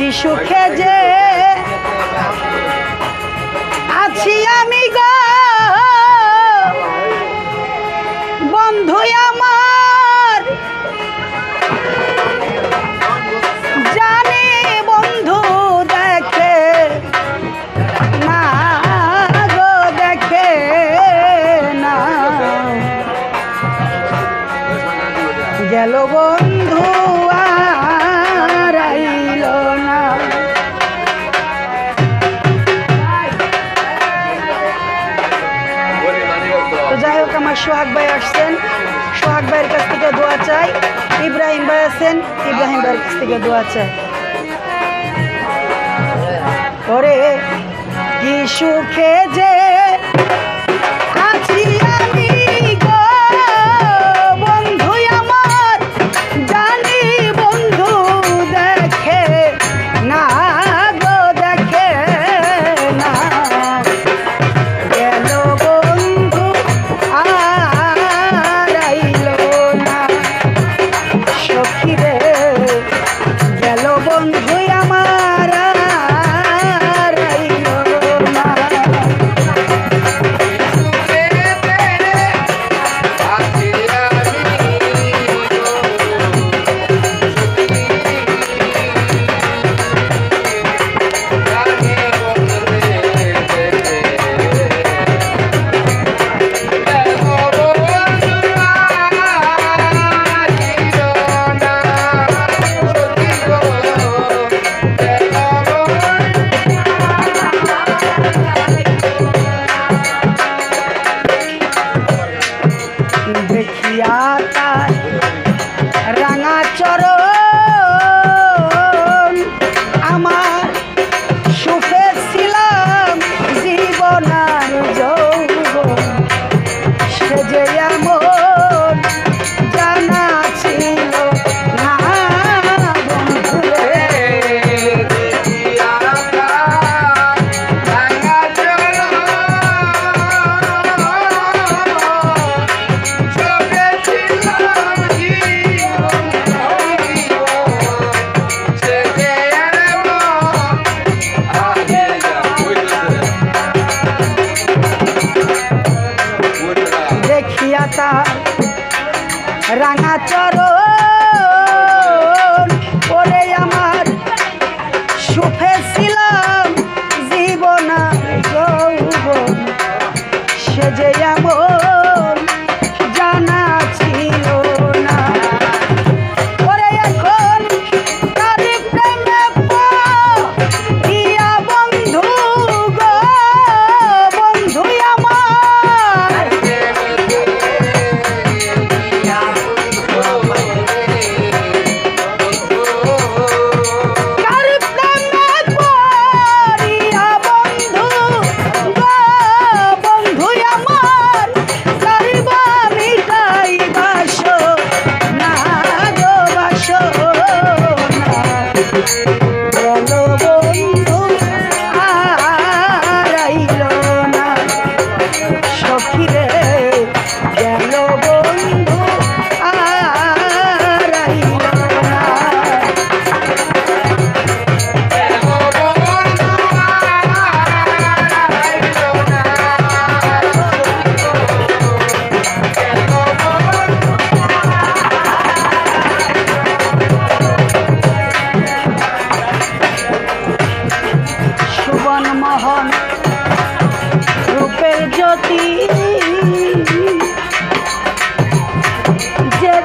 কি সুখে যে আছি আমি গা। সোহাগ ভাই আসছেন। সোহাগ ভাইয়ের কাছ থেকে দোয়া চাই। ইব্রাহিম ভাই আছেন, ইব্রাহিম ভাইয়ের কাছ থেকে দোয়া চাই। ওরে, কি সুখে যে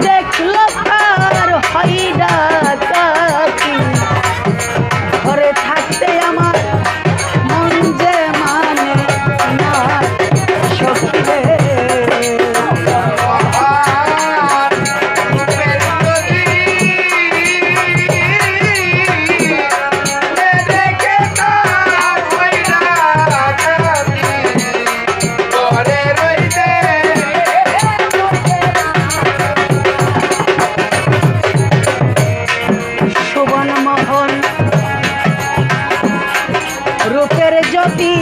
দেখলো এখন। রূপের জ্যোতি